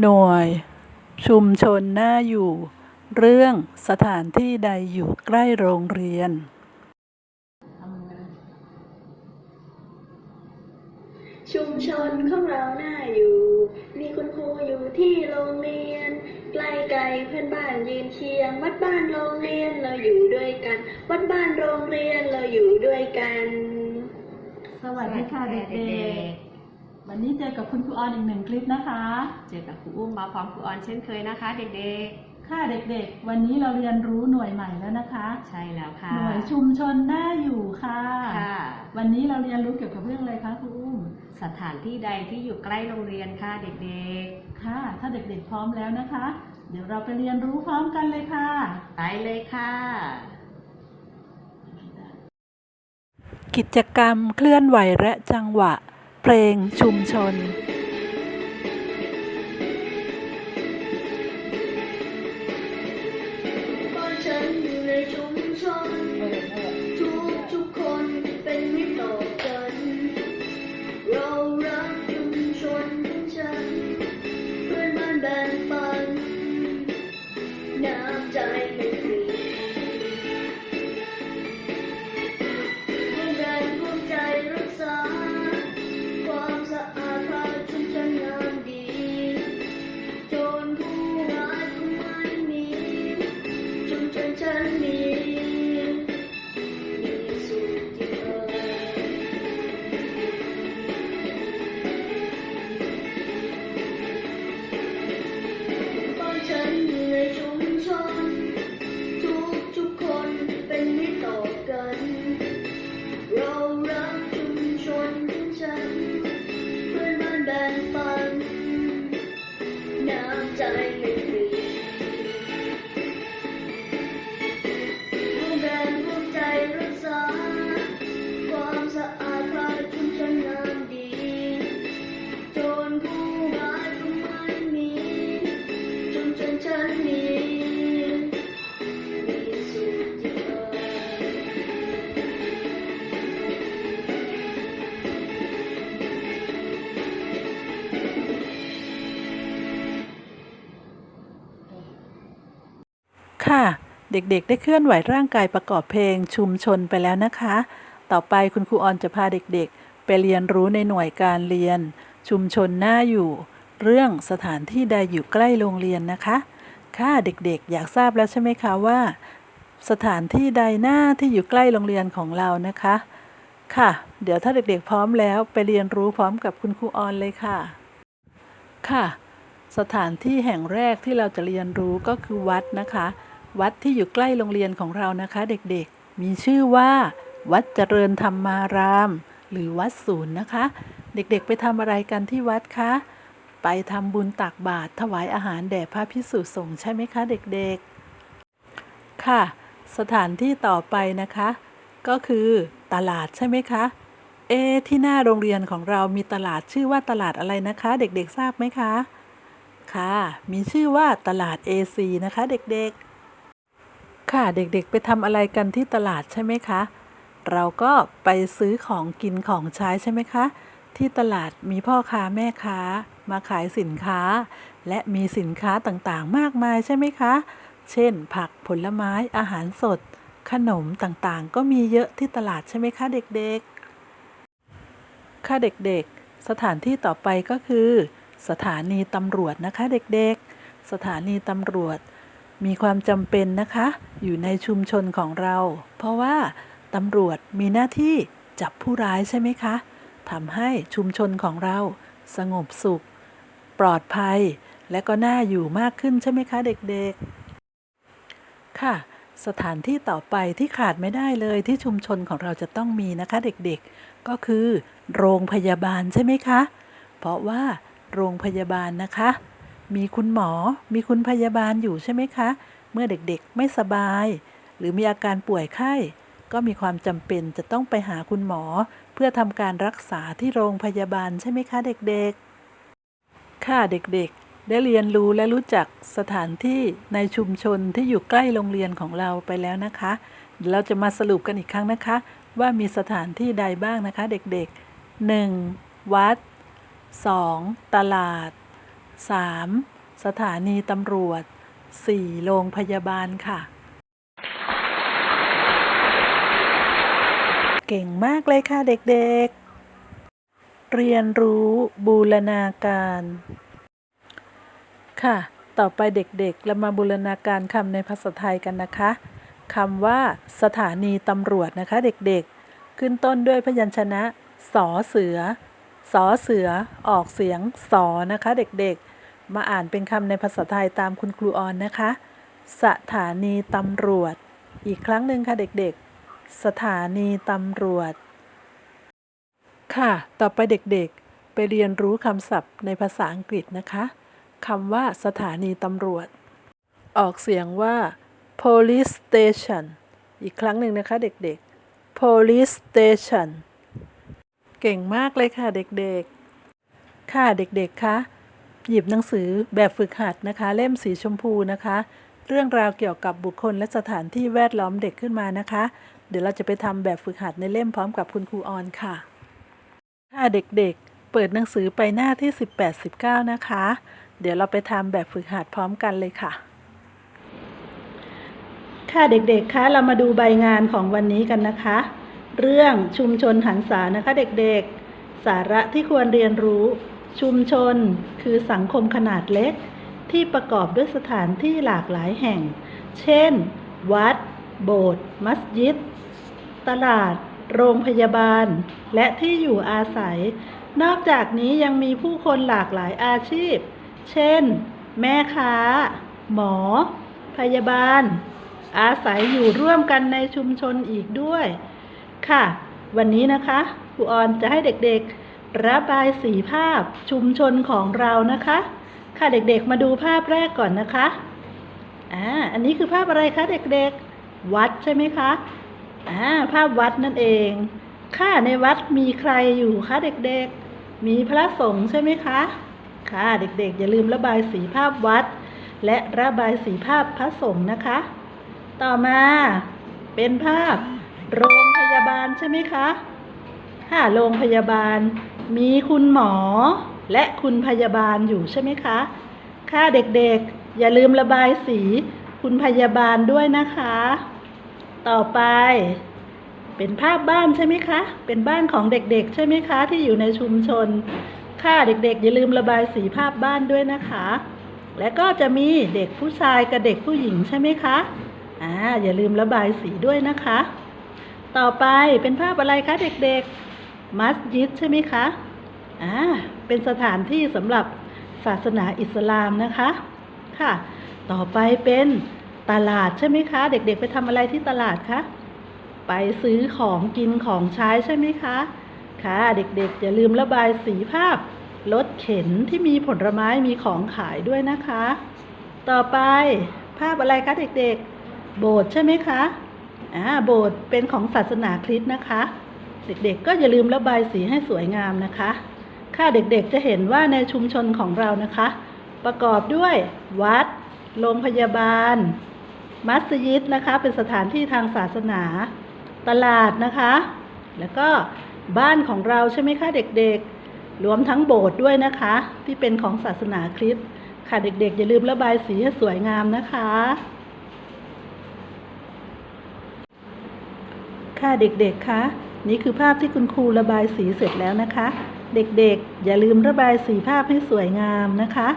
หน่วย ชุมชนน่าอยู่ เรื่องสถานที่ใดอยู่ใกล้โรงเรียน ชุมชนของเราน่าอยู่ มีคุณครูอยู่ที่โรงเรียน ใกล้ไกลเพื่อนบ้านยืนเคียง วัดบ้านโรงเรียนเราอยู่ด้วยกัน วัดบ้านโรงเรียนเราอยู่ด้วยกัน สวัสดีค่ะเด็กๆ วันนี้เจอกับคุณครูออนอีกหนึ่งคลิปนะคะ เจอกับครูอุ้มมาพร้อมครูออนเช่นเคยนะคะ เด็กค่ะเด็กๆ วันนี้เราเรียนรู้หน่วยใหม่แล้วนะคะๆใช่แล้วค่ะ หน่วยชุมชนน่าอยู่ค่ะ ค่ะ วันนี้เราเรียนรู้เกี่ยวกับเรื่องอะไรคะครูอุ้ม สถานที่ใดที่อยู่ใกล้โรงเรียนค่ะเด็กค่ะ ถ้าเด็กๆพร้อมแล้วนะคะ เดี๋ยวเราไปเรียนรู้พร้อมกันเลยค่ะๆไปเลยค่ะ กิจกรรมเคลื่อนไหวและจังหวะ เพลงชุมชน ค่ะ เด็กๆ ได้เคลื่อนไหวร่างกายประกอบเพลงชุมชนไปแล้วนะคะ ต่อไปคุณครูออนจะพาเด็กๆ ไปเรียนรู้ในหน่วยการเรียน ชุมชนหน่าอยู่ เรื่องสถานที่ใดอยู่ใกล้โรงเรียนนะคะ ค่ะเด็กๆ อยากทราบแล้วใช่ไหมคะว่า สถานที่ใดหน้าที่อยู่ใกล้โรงเรียนของเรานะคะ ค่ะ เดี๋ยวถ้าเด็กๆ พร้อมแล้วไปเรียนรู้พร้อมกับคุณครูออนเลยค่ะ ค่ะสถานที่แห่งแรกที่เราจะเรียนรู้ก็คือวัดนะคะ วัดที่อยู่ใกล้โรงเรียนของเรานะคะเด็กๆ มีชื่อว่า วัดเจริญธรรมาราม หรือวัดศูนย์นะคะ เด็กๆ ไปทำอะไรกันที่วัดคะ ไปทำบุญตักบาตรถวายอาหารแด่พระพิสุสงฆ์ใช่ไหมคะเด็กๆ ค่ะ สถานที่ต่อไปนะคะ ก็คือตลาดใช่ไหมคะ เอที่หน้าโรงเรียนของเรามีตลาดชื่อว่าตลาดอะไรนะคะ เด็กๆ ทราบไหมคะ ค่ะ มีชื่อว่าตลาด AC นะคะ เด็กๆ ค่ะเด็กๆ ไปทำอะไรกันที่ตลาดใช่ไหมคะ เราก็ไปซื้อของกินของใช้ใช่ไหมคะ ที่ตลาดมีพ่อค้าแม่ค้า มาขายสินค้า และมีสินค้าต่างๆ มากมายใช่ไหมคะ เช่น ผักผลไม้อาหารสด ขนมต่างๆ ก็มีเยอะที่ตลาดใช่ไหมคะเด็กๆ ค่ะเด็กๆ สถานที่ต่อไปก็คือ สถานีตำรวจนะคะเด็กๆ สถานีตำรวจ มีความจำเป็นนะคะ อยู่ในชุมชนของเรา เพราะว่าตำรวจมีหน้าที่จับผู้ร้ายใช่ไหมคะทำให้ชุมชนของเราสงบสุข ปลอดภัย และก็น่าอยู่มากขึ้นใช่ไหมคะ เด็กๆ ค่ะ สถานที่ต่อไปที่ขาดไม่ได้เลยที่ชุมชนของเราจะต้องมีนะคะ เด็กๆ ก็คือ โรงพยาบาลใช่ไหมคะ เพราะว่าโรงพยาบาลนะคะ มีคุณหมอ มีคุณพยาบาลอยู่ใช่ไหมคะ เมื่อเด็กๆไม่สบาย หรือมีอาการป่วยไข้ ก็มีความจำเป็นจะต้องไปหาคุณหมอ เพื่อทำการรักษาที่โรงพยาบาลใช่ไหมคะเด็กๆ ค่ะเด็กๆ ได้เรียนรู้และรู้จักสถานที่ในชุมชนที่อยู่ใกล้โรงเรียนของเราไปแล้วนะคะเดี๋ยวเราจะมาสรุปกันอีกครั้งนะคะ ว่ามีสถานที่ใดบ้างนะคะ เด็กๆ 1. วัด 2. ตลาด 3. สถานีตำรวจ 4. โรงพยาบาลค่ะ เก่งมากเลยค่ะเด็กๆ เรียนรู้บูรณาการ ค่ะ ต่อไปเด็กๆ เรามาบูรณาการคำในภาษาไทยกันนะคะคำว่าสถานีตำรวจนะคะ เด็กๆ ขึ้นต้นด้วยพยัญชนะสอเสือสอเสือออกเสียงสอนะคะ เด็กๆ มาอ่านเป็นคำในภาษาไทยตามคุณครูออนนะคะ สถานีตำรวจ อีกครั้งหนึ่งค่ะเด็กๆ สถานีตำรวจ ค่ะ ต่อไปเด็กๆ ไปเรียนรู้คำศัพท์ในภาษาอังกฤษนะคะคำว่าสถานีตำรวจ ออกเสียงว่า police station อีกครั้งหนึ่งนะคะเด็กๆ police station เก่งมากเลยค่ะเด็กๆ ค่ะเด็กๆ คะ หยิบหนังสือแบบฝึกหัดนะคะ เล่มสีชมพูนะคะ เรื่องราวเกี่ยวกับบุคคลและสถานที่แวดล้อมเด็กขึ้นมานะคะ เดี๋ยวเราจะไปทำแบบฝึกหัดในเล่มพร้อมกับคุณครูออนค่ะค่ะเด็กๆ เปิดหนังสือไปหน้าที่ 18-19 นะคะ เดี๋ยวเราไปทำแบบฝึกหัดพร้อมกันเลยค่ะ ค่ะเด็กๆคะเรามาดูใบงานของวันนี้กันนะคะ เรื่องชุมชนหันษานะคะเด็กๆ สาระที่ควรเรียนรู้ ชุมชนคือสังคมขนาดเล็ก ที่ประกอบด้วยสถานที่หลากหลายแห่ง เช่น วัด โบสถ์ มัสยิด ตลาด โรงพยาบาล และที่อยู่อาศัย นอกจากนี้ยังมีผู้คนหลากหลายอาชีพ เช่น แม่ค้า หมอ พยาบาล อาศัยอยู่ร่วมกันในชุมชนอีกด้วย ค่ะ วันนี้นะคะครูออนจะให้เด็กๆ ระบายสีภาพชุมชนของเรานะคะ ค่ะเด็กๆมาดูภาพแรกก่อนนะคะอ่าอันนี้คือภาพอะไรคะเด็กๆ วัดใช่ไหมคะอ่าภาพวัดนั่นเอง ค่ะในวัดมีใครอยู่คะเด็กๆ มีพระสงฆ์ใช่ไหมคะ ค่ะเด็กๆ อย่าลืมระบายสีภาพวัด และระบายสีภาพพระสงฆ์นะคะ ต่อมาเป็นภาพโรงพยาบาลใช่ไหมคะค่ะโรงพยาบาล มีคุณหมอและคุณพยาบาลอยู่ใช่ไหมคะ ค่ะเด็กๆ อย่าลืมระบายสีคุณพยาบาลด้วยนะคะ ต่อไป เป็นภาพบ้านใช่ไหมคะ เป็นบ้านของเด็กๆ ใช่ไหมคะ ที่อยู่ในชุมชน ค่ะเด็กๆ อย่าลืมระบายสีภาพบ้านด้วยนะคะ และก็จะมีเด็กผู้ชายกับเด็กผู้หญิงใช่ไหมคะ อ่า อย่าลืมระบายสีด้วยนะคะ ต่อไปเป็นภาพอะไรคะเด็กๆ มัสยิดใช่ไหมคะ อ่า เป็นสถานที่สำหรับศาสนาอิสลามนะคะ ค่ะ ต่อไปเป็นตลาดใช่ไหมคะ เด็กๆ ไปทำอะไรที่ตลาดคะ ไปซื้อของกินของใช้ใช่ไหมคะ ค่ะ เด็กๆ อย่าลืมระบายสีภาพรถเข็นที่มีผลไม้มีของขายด้วยนะคะ ต่อไปภาพอะไรคะเด็กๆ โบสถ์ใช่ไหมคะ อ่า โบสถ์เป็นของศาสนาคริสต์นะคะ เด็กๆ ก็อย่าลืมระบายสีให้สวยงามนะคะ ค่ะเด็กๆจะเห็นว่าในชุมชนของเรานะคะ ประกอบด้วยวัด โรงพยาบาล มัสยิดนะคะ เป็นสถานที่ทางศาสนา ตลาดนะคะ แล้วก็บ้านของเราใช่ไหมคะเด็กๆ รวมทั้งโบสถ์ด้วยนะคะ ที่เป็นของศาสนาคริสต์ค่ะเด็กๆ อย่าลืมระบายสีให้สวยงามนะคะค่ะเด็กๆคะ นี่คือภาพที่คุณครูระบายสีเสร็จแล้วนะคะ เด็กๆ อย่าลืมระบายสีภาพให้สวยงามนะคะ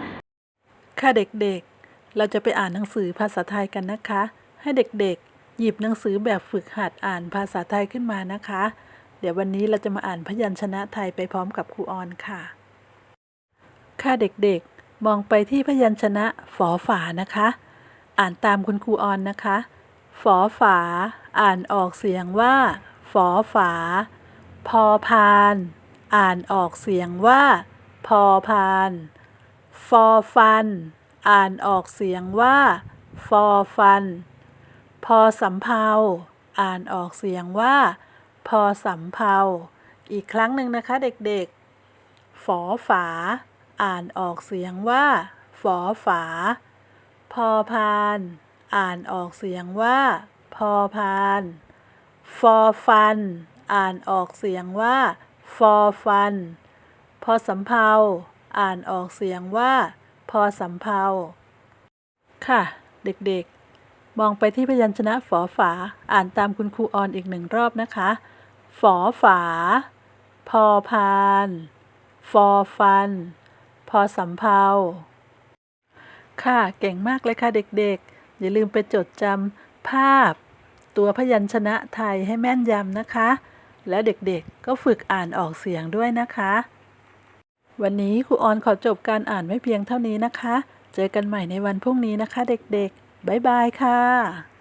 ค่ะเด็กๆ เราจะไปอ่านหนังสือภาษาไทยกันนะคะ ให้เด็กๆ หยิบหนังสือแบบฝึกหัดอ่านภาษาไทยขึ้นมานะคะ เดี๋ยววันนี้เราจะมาอ่านพยัญชนะไทยไปพร้อมกับครูออนค่ะ ค่ะเด็กๆ มองไปที่พยัญชนะฝอฝานะคะ อ่านตามคุณครูออนนะคะ ฝอฝา อ่านออกเสียงว่า ฝอฝา พอพาน อ่านออกเสียงว่า พอพาน ฟอฟัน อ่านออกเสียงว่า ฟอฟัน พอสำเภา อ่านออกเสียงว่า พอสำเภา อีกครั้งหนึ่งนะคะเด็กๆ ฝอฝา อ่านออกเสียงว่า ฝอฝา พอพาน อ่านออกเสียงว่าพพอพาน for fun อ่านออกเสียงว่า for fun พอสำเภาอ่านออกเสียงว่า พอสำเภาค่ะ เด็กๆ มองไปที่พยัญชนะฝอฝา อ่านตามคุณครูออนอีกหนึ่งรอบนะคะ ฝอฝา พอพาน for fun พอสำเภาค่ะ เก่งมากเลยค่ะเด็กๆ อย่าลืมไปจดจำภาพ ตัวพยัญชนะไทยให้แม่นยำนะคะ และเด็กๆก็ฝึกอ่านออกเสียงด้วยนะคะ วันนี้ครูออนขอจบการอ่านไว้เพียงเท่านี้นะคะ เจอกันใหม่ในวันพรุ่งนี้นะคะ เด็กๆ บ๊ายบายค่ะ